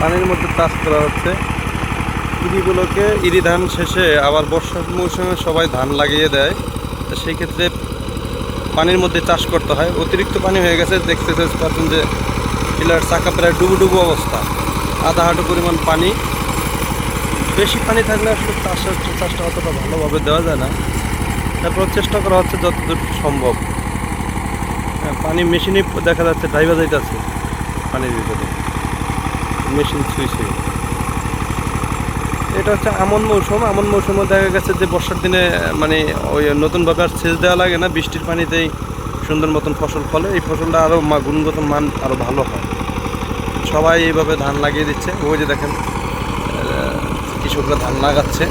পানির মধ্যে চাষ করা হচ্ছে। ইরিগুলোকে ইরি ধান শেষে আবার বর্ষার মৌসুমে সবাই ধান লাগিয়ে দেয়। সেই ক্ষেত্রে পানির মধ্যে চাষ করতে হয়। অতিরিক্ত পানি হয়ে গেছে দেখতে পাচ্ছেন যে পিলার চাকা প্রায় ডুবু ডুবু অবস্থা। আধা হাঁটু পরিমাণ পানি। বেশি পানি থাকলে আসলে চাষের চাষটা অতটা ভালোভাবে দেওয়া যায় না। তারপর চেষ্টা করা হচ্ছে যতদূর সম্ভব। হ্যাঁ, পানি মেশিনে দেখা যাচ্ছে ড্রাইভার যাইতেছে পানির ভিতরে মেশিন ছুঁই এটা হচ্ছে আমন মৌসুম। আমন মৌসুমে দেখা গেছে যে বর্ষার দিনে মানে ওই নতুনভাবে আর সেচ দেওয়া লাগে না, বৃষ্টির পানিতেই সুন্দর মতন ফসল ফলে। এই ফসলটা আরও গুণগত মান আরও ভালো হয়। সবাই এইভাবে ধান লাগিয়ে দিচ্ছে। ওই যে দেখেন কৃষকরা ধান লাগাচ্ছে।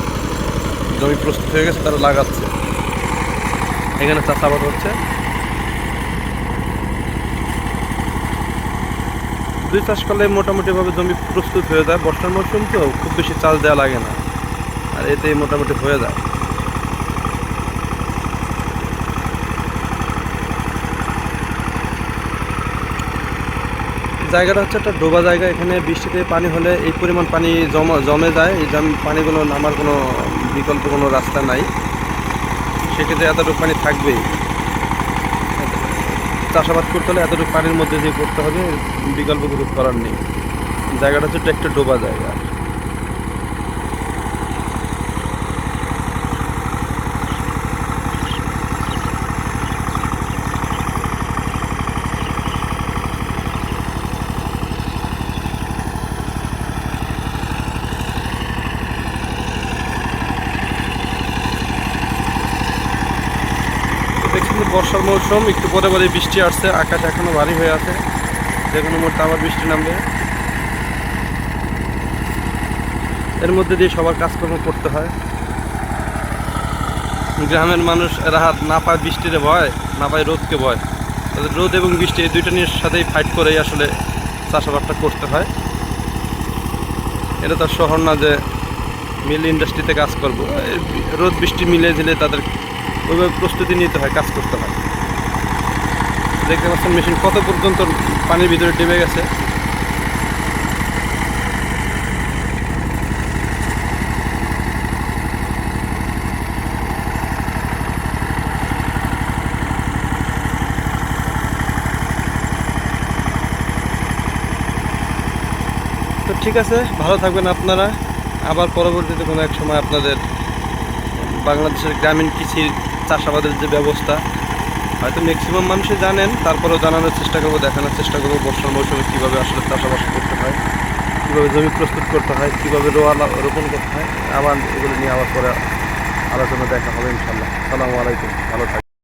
জমি প্রস্তুত হয়ে গেছে, তারা লাগাচ্ছে। এখানে চাষাবাদ হচ্ছে। দুই চাষ করলে মোটামুটিভাবে জমি প্রস্তুত হয়ে যায়। বর্ষার মৌসুম তো খুব বেশি চাষ দেওয়া লাগে না। আর এতেই মোটামুটি হয়ে যায়। জায়গাটা হচ্ছে একটা ডোবা জায়গা। এখানে বৃষ্টিতে পানি হলে এই পরিমাণ পানি জমা, জমে যায়। এই জমি, পানিগুলো নামার কোনো বিকল্প কোনো রাস্তা নাই। সেক্ষেত্রে এতটুকু পানি থাকবেই। চাষাবাদ করতে হলে এতটুকু পানির মধ্যে দিয়ে করতে হবে, বিকল্প কিছু করার নেই। জায়গাটা হচ্ছে একটা ডোবা জায়গা। যে বর্ষার মৌসুম, একটু পরে পরে বৃষ্টি আসছে, আকাশ এখনও ভারী হয়ে আছে। যে কোনো মুহূর্তে আবার বৃষ্টি নামবে। এর মধ্যে দিয়ে সবার কাজকর্ম করতে হয়। গ্রামের মানুষ এরা হাত না পায় বৃষ্টির ভয়, না পায় রোদকে ভয়। তাদের রোদ এবং বৃষ্টি এই দুইটা নিয়ে সাথেই ফাইট করেই আসলে চাষাবাদটা করতে হয়। এটা তার শহর না যে মিল ইন্ডাস্ট্রিতে কাজ করব। রোদ বৃষ্টি মিলে দিলে তাদের ওইভাবে প্রস্তুতি নিতে হয়, কাজ করতে হয়। দেখতে পাচ্ছেন মেশিন কত পর্যন্ত পানির ভিতরে ডেবে গেছে। তো ঠিক আছে, ভালো থাকবেন আপনারা। আবার পরবর্তীতে কোনো এক সময় আপনাদের বাংলাদেশের গ্রামীণ কৃষির চাষাবাদের যে ব্যবস্থা, হয়তো ম্যাক্সিমাম মানুষই জানেন, তারপরেও জানানোর চেষ্টা করব, দেখানোর চেষ্টা করব, বর্ষার মৌসুমে কীভাবে আসলে চাষাবাস করতে হয়, কীভাবে জমি প্রস্তুত করতে হয়, কীভাবে রোয়া রোপণ করতে হয় আবার এগুলো নিয়ে আবার পরে আলোচনা দেখা হবে ইনশাল্লাহ সালামু আলাইকুম, ভালো থাকবেন।